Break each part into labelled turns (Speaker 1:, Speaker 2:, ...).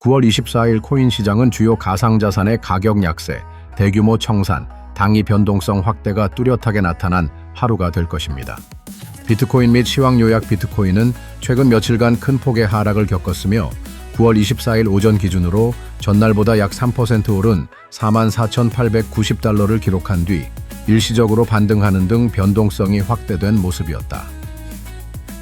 Speaker 1: 9월 24일 코인 시장은 주요 가상자산의 가격 약세, 대규모 청산, 당위 변동성 확대가 뚜렷하게 나타난 하루가 될 것입니다. 비트코인 및 시황 요약 비트코인은 최근 며칠간 큰 폭의 하락을 겪었으며 9월 24일 오전 기준으로 전날보다 약 3% 오른 44,890달러를 기록한 뒤 일시적으로 반등하는 등 변동성이 확대된 모습이었다.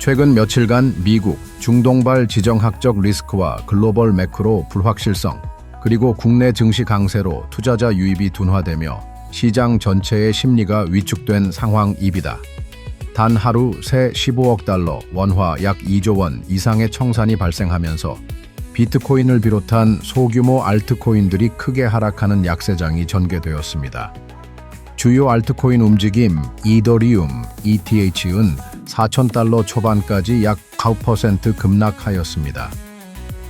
Speaker 1: 최근 며칠간 미국, 중동발 지정학적 리스크와 글로벌 매크로 불확실성, 그리고 국내 증시 강세로 투자자 유입이 둔화되며 시장 전체의 심리가 위축된 상황입니다. 단 하루 새 15억 달러, 원화 약 2조 원 이상의 청산이 발생하면서 비트코인을 비롯한 소규모 알트코인들이 크게 하락하는 약세장이 전개되었습니다. 주요 알트코인 움직임 이더리움 ETH은 4,000달러 초반까지 약 9% 급락하였습니다.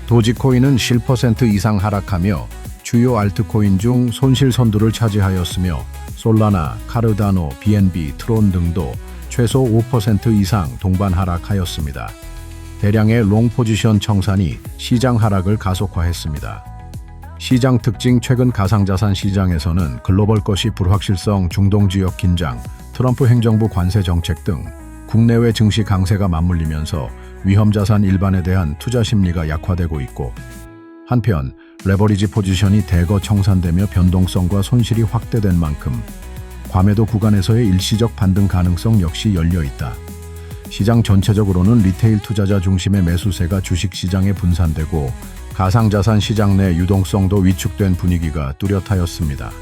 Speaker 1: 도지코인은 10% 이상 하락하며 주요 알트코인 중 손실 선두를 차지하였으며 솔라나, 카르다노, BNB, 트론 등도 최소 5% 이상 동반 하락하였습니다. 대량의 롱 포지션 청산이 시장 하락을 가속화했습니다. 시장 특징 최근 가상자산 시장에서는 글로벌 것이 불확실성, 중동 지역 긴장, 트럼프 행정부 관세 정책 등 국내외 증시 강세가 맞물리면서 위험 자산 일반에 대한 투자 심리가 약화되고 있고 한편 레버리지 포지션이 대거 청산되며 변동성과 손실이 확대된 만큼 과매도 구간에서의 일시적 반등 가능성 역시 열려 있다. 시장 전체적으로는 리테일 투자자 중심의 매수세가 주식 시장에 분산되고 가상자산 시장 내 유동성도 위축된 분위기가 뚜렷하였습니다.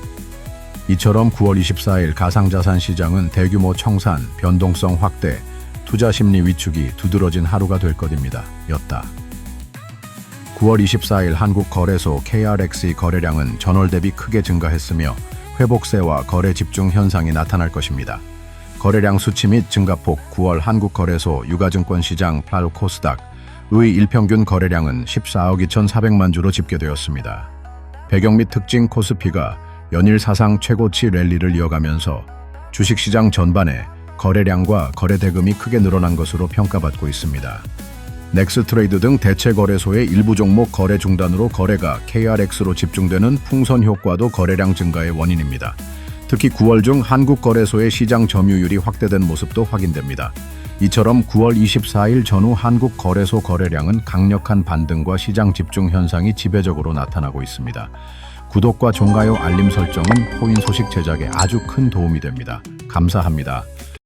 Speaker 1: 이처럼 9월 24일 가상자산 시장은 대규모 청산, 변동성 확대, 투자 심리 위축이 두드러진 하루가 될 것입니다. 였다. 9월 24일 한국거래소 KRX 거래량은 전월 대비 크게 증가했으며 회복세와 거래 집중 현상이 나타날 것입니다. 거래량 수치 및 증가폭 9월 한국거래소 유가증권 시장 플 코스닥 의 일평균 거래량은 14억 2,400만 주로 집계되었습니다. 배경 및 특징 코스피가 연일 사상 최고치 랠리를 이어가면서 주식시장 전반에 거래량과 거래 대금이 크게 늘어난 것으로 평가받고 있습니다. 넥스트레이드 등 대체 거래소의 일부 종목 거래 중단으로 거래가 KRX로 집중되는 풍선 효과도 거래량 증가의 원인입니다. 특히 9월 중 한국 거래소의 시장 점유율이 확대된 모습도 확인됩니다. 이처럼 9월 24일 전후 한국 거래소 거래량은 강력한 반등과 시장 집중 현상이 지배적으로 나타나고 있습니다. 구독과 종가요 알림 설정은 코인 소식 제작에 아주 큰 도움이 됩니다. 감사합니다.